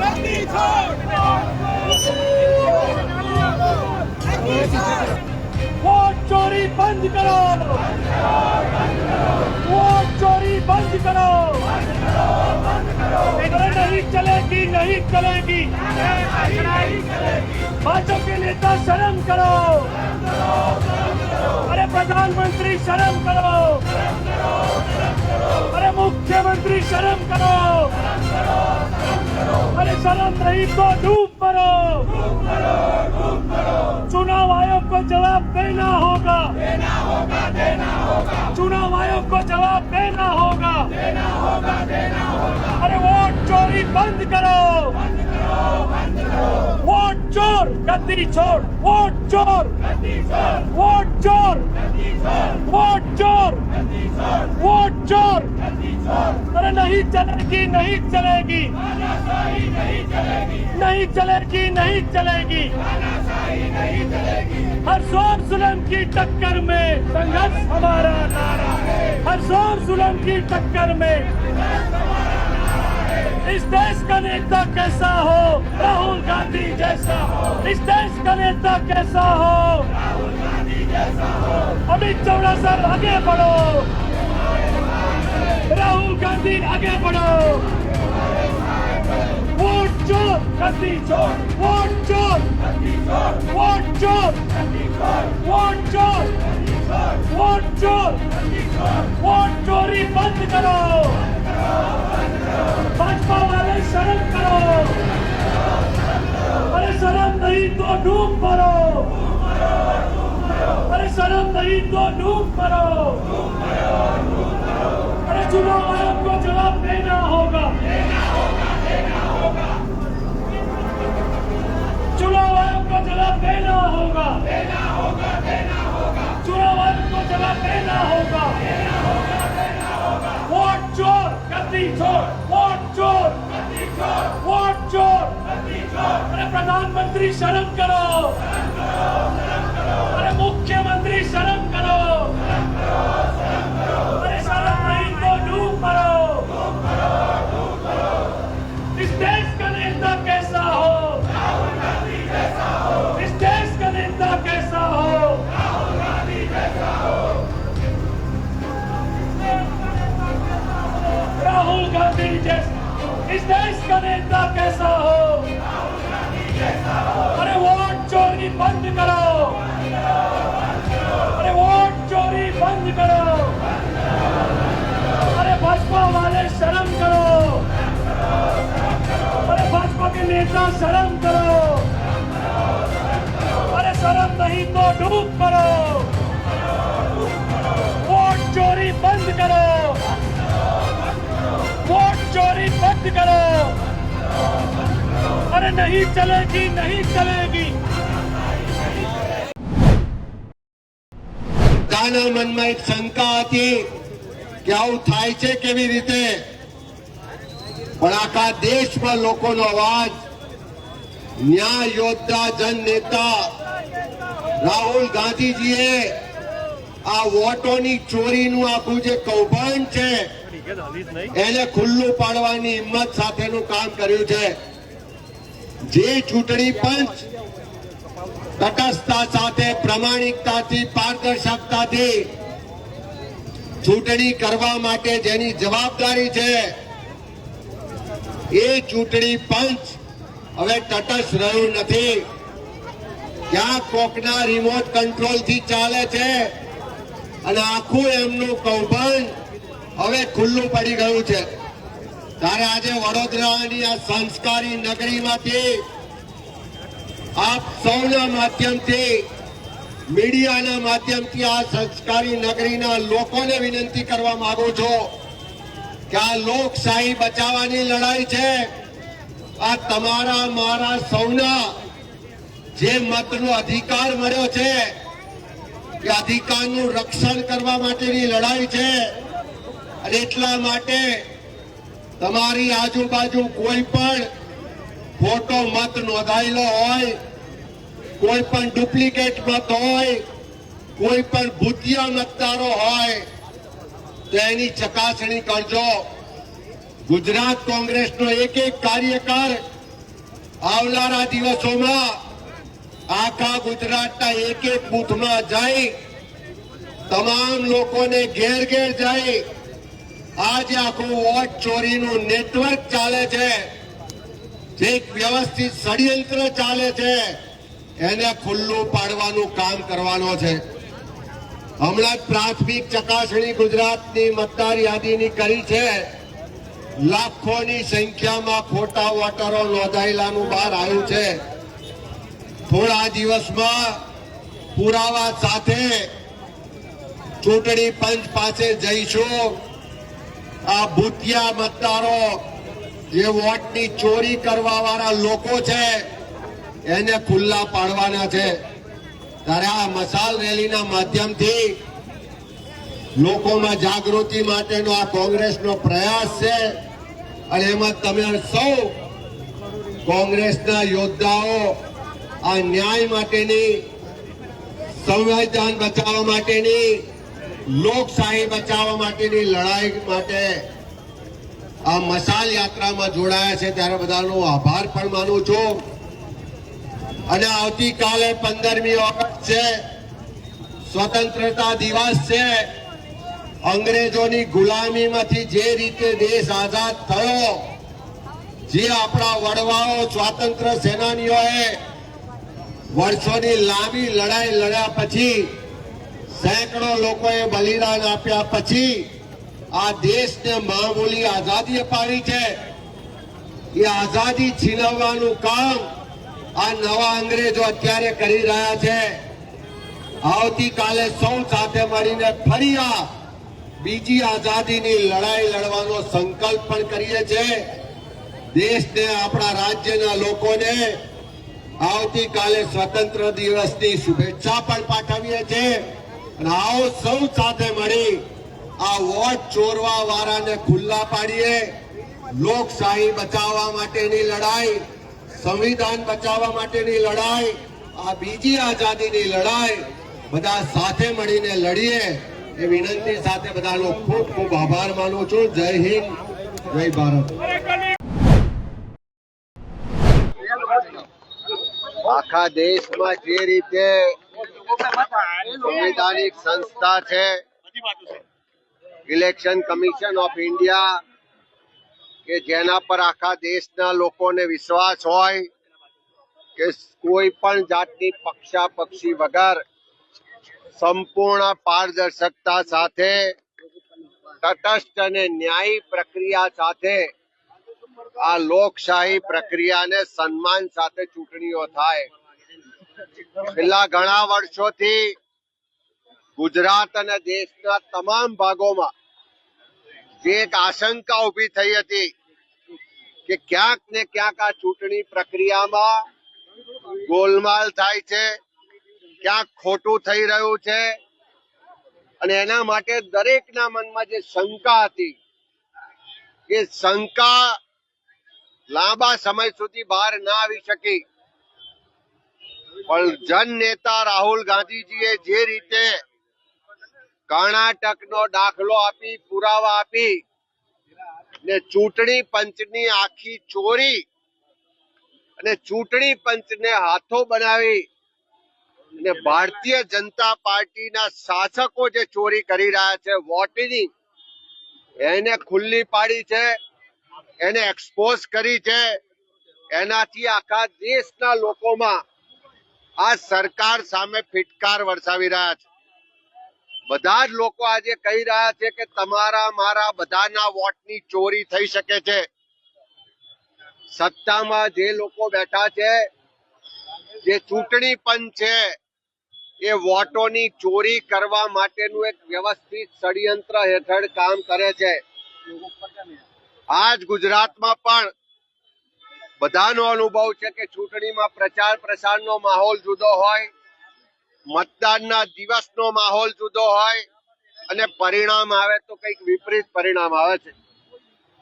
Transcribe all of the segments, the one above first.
गद्दी छोड़ वोट चोरी बंद करो वोट चोरी बंद करो अरे नहीं चलेगी नहीं चलेगी भाजपा के नेता शर्म करो अरे प्रधानमंत्री शर्म करो अरे મુખ્યમંત્રી શરમ કરો! અરે શરમ નહીં તો ડૂબ મરો ચુનાવ આયોગ કો જવાબ દેના હોગા देना होगा देना होगा चुनाव आयोग को जवाब देना होगा। देना होगा देना होगा अरे वोट चोरी बंद करो। बंद करो बंद करो वोट चोर, गद्दी छोड़ वोट चोर। गद्दी छोड़ वोट चोर गद्दी छोड़ वोट चोर। गद्दी छोड़ वोट चोर। गद्दी छोड़ अरे नहीं चलेगी नहीं चलेगी। नहीं चलेगी नहीं चलेगी। नहीं चलेगी हर ज़ोर जुलम की टक्कर में संघर्ष हमारा नारा है। हर ज़ोर जुलम की टक्कर में। इस देश का नेता कैसा हो? राहुल गांधी जैसा हो। इस देश का नेता कैसा हो? राहुल गांधी जैसा हो। अमित चौड़ा सर आगे बढ़ो। राहुल गांधी आगे बढ़ो। वोट चोर गद्दी छोड़ वोट चोर वोट चोर। वोट चोर। वोट चोर गद्दी छोड़ वोट चोरी बंद करो भाजपा वाले शर्म करो अरे शर्म नहीं तो डूब मरो अरे शर्म नहीं तो डूब मरो પ્રધાનમંત્રી શરમ કરો. के नेता शर्म करो अरे शर्म नहीं तो डूब करो वोट चोरी बंद करो वोट चोरी बंद करो अरे नहीं चलेगी नहीं चलेगी બધાના મનમાં એક શંકા હતી કે આવું થાય છે કેવી રીતે પણ આખા દેશમાં લોકોનો અવાજ ન્યાય યોદ્ધા જન નેતા રાહુલ ગાંધીજીએ આ વોટોની ચોરીનું આખું જે કૌભાંડ છે, એને ખુલ્લું પાડવાની હિંમત સાથેનું કામ કર્યું છે. જે ચૂંટણી પંચ તટસ્થતા સાથે, પ્રમાણિકતાથી, પારદર્શકતાથી ચૂંટણી કરવા માટે જેની જવાબદારી છે, એ ચૂંટણી પંચ હવે તટસ્થ રહ્યું નથી. ક્યાં કોકના રિમોટ કંટ્રોલથી ચાલે છે. અને આખું એમનું કૌભાંડ હવે ખુલ્લું પડી ગયું છે. ત્યારે આજે વડોદરાની આ સંસ્કારી નગરીમાંથી આપ સૌના માધ્યમથી, મીડિયાના માધ્યમથી આ સંસ્કારી નગરીના લોકોને વિનંતી કરવા માંગુ છું કે આ લોકશાહી બચાવવાની લડાઈ છે. આ તમારા, મારા સૌના જે મતનો અધિકાર મળ્યો છે, એ અધિકારનું રક્ષણ કરવા માટેની લડાઈ છે. અને એટલા માટે તમારી આજુબાજુ કોઈ પણ ખોટો મત નોંધાયેલો હોય, કોઈ પણ ડુપ્લિકેટ મત હોય, કોઈ પણ ભૂતિયા મતદારો હોય, તો એની ચકાસણી કરજો. ગુજરાત કોંગ્રેસનો એક એક કાર્યકર આવનારા દિવસોમાં આખા ગુજરાતના એક એક બુથમાં જાય તમામ લોકોને ઘેર ઘેર જાય આજે આખું વોટ ચોરીનું નેટવર્ક ચાલે છે. જે વ્યવસ્થિત ષડયંત્ર ચાલે છે, એને ખુલ્લું પાડવાનું કામ કરવાનો છે. હમણાં પ્રાથમિક ચકાસણી ગુજરાતની મતદાર યાદીની કરી છે. લાખોની સંખ્યામાં ખોટા વોટરો નોંધાયેલાનું બહાર આવ્યું છે. થોડા દિવસમાં પુરાવા સાથે ચૂંટણી પંચ પાસે જઈશું. આ ભૂતિયા મતદારો જે વોટની ચોરી કરવા વાળા લોકો છે, એને ખુલ્લા પાડવાના છે. ત્યારે આ મસાલ રેલીના માધ્યમથી લોકોમાં જાગૃતિ માટેનો આ કોંગ્રેસનો પ્રયાસ છે. અને એમાં તમે સૌ કોંગ્રેસના યોદ્ધાઓ આ ન્યાય માટેની, સંવિધાન બચાવવા માટેની, લોકશાહી બચાવવા માટેની લડાઈ માટે આ મસાલ યાત્રામાં જોડાયા છે. ત્યારે બધાનો આભાર પણ માનું છું. અને આવતીકાલે પંદરમી ઓગસ્ટ છે. સ્વતંત્રતા દિવસ છે. અંગ્રેજોની ગુલામીમાંથી જે રીતે દેશ આઝાદ થયો, જે આપણા વડવાઓ સ્વાતંત્ર સેનાનીઓએ વર્ષોની લાંબી લડાઈ લડ્યા પછી, સેંકડો લોકોએ બલિદાન આપ્યા પછી, આ દેશને મામૂલી આઝાદી અપાવી છે. એ આઝાદી છીનવવાનું કામ આ નવા અંગ્રેજો અત્યારે કરી રહ્યા છે. આવતીકાલે સૌ સાથે મળીને ફરી આ બીજી આઝાદીની લડાઈ લડવાનો સંકલ્પ પણ કરીએ છીએ. દેશને, આપણા રાજ્યના લોકોને આવતીકાલે સ્વતંત્ર દિવસની શુભેચ્છા પણ પાઠવીએ છીએ. અને આવો સૌ સાથે મળી આ વોટ ચોરવા વાળાને ખુલ્લા પાડીએ. લોકશાહી બચાવવા માટેની લડાઈ, સંવિધાન બચાવવા માટેની લડાઈ, આ બીજી આઝાદીની લડાઈ, બધા સાથે મળીને લડીએ. એ વિનંતી સાથે બધાનો ખૂબ ખૂબ આભાર માનું છું. જય હિન્દ, જય ભારત. આખા દેશમાં જે રીતે સંવિધાનિક સંસ્થા છે, ઇલેક્શન કમિશન ઓફ ઇન્ડિયા, કે જેના પર આખા દેશના લોકોને વિશ્વાસ હોય, કે કોઈ પણ જાતની પક્ષાપક્ષી વગર સંપૂર્ણ પારદર્શકતા સાથે, તટસ્થ અને ન્યાયી પ્રક્રિયા સાથે આ લોકશાહી પ્રક્રિયાને સન્માન સાથે ચૂંટણીઓ થાય. છેલ્લા ઘણા વર્ષોથી ગુજરાત અને દેશના તમામ ભાગોમાં જે એક આશંકા ઊભી થઈ હતી કે ક્યાંક ને ક્યાંક આ ચૂંટણી પ્રક્રિયામાં ગોલમાલ થાય છે. ક્યાંક ખોટું થઈ રહ્યું છે? અને એના માટે દરેકના મનમાં જે શંકા હતી, એ શંકા લાંબા સમય સુધી બહાર ના આવી શકી. પણ જન નેતા રાહુલ ગાંધીજીએ જે રીતે કર્ણાટકનો દાખલો આપી, પુરાવા આપી, ને ચૂંટણી પંચની આખી ચોરી અને ચૂંટણી પંચને હાથો બનાવી અને ભારતીય જનતા પાર્ટીના શાસકો જે ચોરી કરી રહ્યા છે વોટની એને ખુલ્લી પાડી છે, એને એક્સપોઝ કરી છે. એનાથી આખા દેશના લોકોમાં આ સરકાર સામે ફિટકાર વરસાવી રહ્યા છે. બધા જ લોકો આજે કહી રહ્યા છે કે તમારા, મારા બધાના વોટની ચોરી થઈ શકે છે. સત્તામાં જે લોકો બેઠા છે જે ચૂંટણી પંચ છે, એ વોટોની ચોરી કરવા માટેનું એક વ્યવસ્થિત ષડયંત્ર હેઠળ કામ કરે છે. આજ ગુજરાતમાં પણ બધાનો અનુભવ છે કે ચૂંટણીમાં પ્રચાર પ્રસારનો માહોલ જુદો હોય, મતદાનના દિવસનો માહોલ જુદો હોય, અને પરિણામ આવે તો કંઈક વિપરીત પરિણામ આવે છે.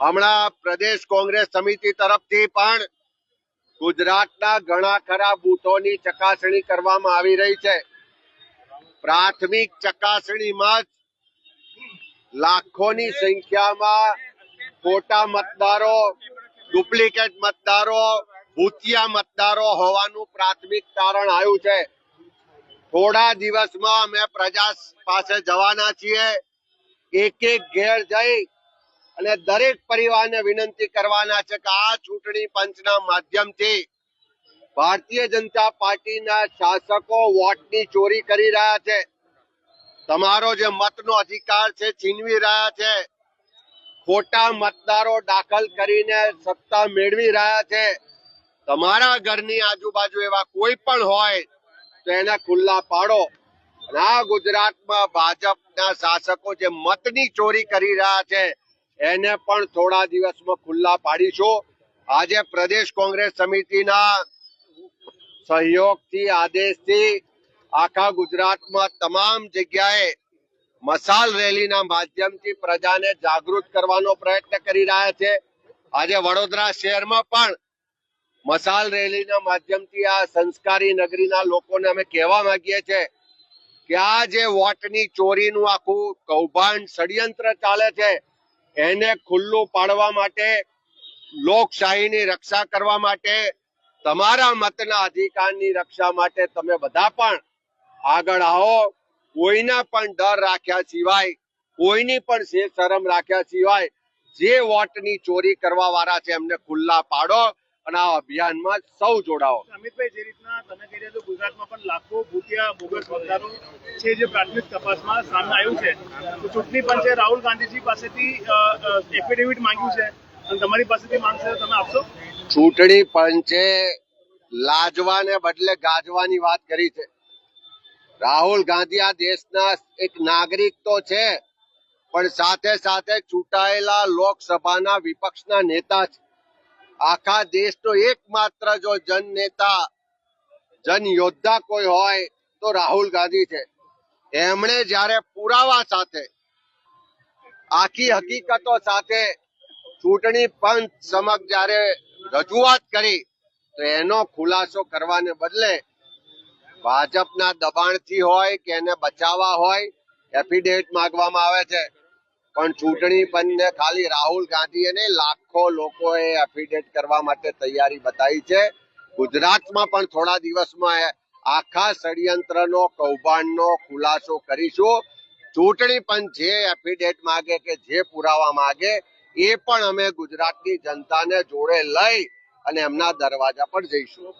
હમણાં પ્રદેશ કોંગ્રેસ સમિતિ તરફથી પણ ગુજરાતના ઘણા ખરા બૂથોની ચકાસણી કરવામાં આવી રહી છે. પ્રાથમિક ચકાસણીમાં જ લાખોની સંખ્યામાં ખોટા મતદારો, ડુપ્લિકેટ મતદારો, ભૂતિયા મતદારો હોવાનું પ્રાથમિક તારણ આવ્યું છે. થોડા દિવસમાં અમે પ્રજા પાસે જવાના છીએ. એક એક ઘેર જઈ અને દરેક પરિવારને વિનંતી કરવાના છે કે આ ચૂંટણી પંચના માધ્યમથી ભારતીય જનતા પાર્ટીના શાસકો વોટની ચોરી કરી રહ્યા છે. તમારો જે મતનો અધિકાર છે છીનવી રહ્યા છે. ખોટા મતદારો દાખલ કરીને સત્તા મેળવી રહ્યા છે. તમારા ઘરની આજુબાજુ એવા કોઈ પણ હોય તો એને ખુલ્લા પાડો. આ ગુજરાતમાં ભાજપના શાસકો જે મતની ચોરી કરી રહ્યા છે એને પણ થોડા દિવસમાં ખુલ્લા પાડીશું. આજે પ્રદેશ કોંગ્રેસ સમિતિના સહયોગથી, આદેશથી આખા ગુજરાતમાં તમામ જગ્યાએ મસાલ રેલીના માધ્યમથી પ્રજાને જાગૃત કરવાનો પ્રયત્ન કરી રહ્યા છે. આજે વડોદરા શહેરમાં પણ મસાલ રેલીના માધ્યમથી આ સંસ્કારી નગરીના લોકોને અમે કહેવા માંગીએ છીએ કે આ જે વોટની ચોરીનું આખું કૌભાંડ ષડયંત્ર ચાલે છે એને ખુલ્લું પાડવા માટે, લોકશાહીની રક્ષા કરવા માટે, તમારા મતના અધિકારની રક્ષા માટે તમે બધા પણ આગળ આવો. કોઈના પણ ડર રાખ્યા સિવાય, કોઈની પણ સે શરમ રાખ્યા સિવાય, જે વોટની ચોરી કરવા વાળા છે એમને ખુલ્લા પાડો. અને આ અભિયાનમાં સૌ જોડાઓ. અમિતભાઈ જે રીતના તમે કહી રહ્યા છો ગુજરાતમાં પણ લાખો ભૂતિયા બોગસ મતદારો છે જે પ્રાથમિક તપાસમાં સામે આવ્યું છે. ચૂંટણી પંચે રાહુલ ગાંધીજી પાસેથી એફિડેવિટ માંગ્યું છે. અને તમારી પાસેથી માંગશે તમે આપશો? ચૂંટણી પંચે લાજવાને બદલે ગાજવાની વાત કરી છે. રાહુલ ગાંધી આ દેશના એક નાગરિક તો છે પણ સાથે સાથે ચૂંટાયેલા લોકસભાના વિપક્ષના નેતા છે. આખા દેશનો એકમાત્ર જો જન નેતા, જન યોદ્ધા કોઈ હોય તો રાહુલ ગાંધી છે. એમણે જ્યારે પુરાવા સાથે, આખી હકીકતો સાથે ચૂંટણી પંચ સમક્ષ જ્યારે રજૂઆત કરી, તો એનો ખુલાસો કરવાને બદલે ભાજપના દબાણથી હોય કે એને બચાવવા હોય, એફિડેવિટ માંગવામાં આવે છે. પણ ચૂંટણી પંચને ખાલી રાહુલ ગાંધી નહીં લાખો લોકોએ એફિડેટ કરવા માટે તૈયારી બતાવી છે. ગુજરાતમાં પણ થોડા દિવસમાં આખા ષડયંત્રનો, કૌભાંડનો ખુલાસો કરીશું. ચૂંટણી પંચ જે એફિડેટ માંગે કે જે પુરાવા માગે, એ પણ અમે ગુજરાતની જનતાને જોડે લઈ અને એમના દરવાજા પર જઈશું.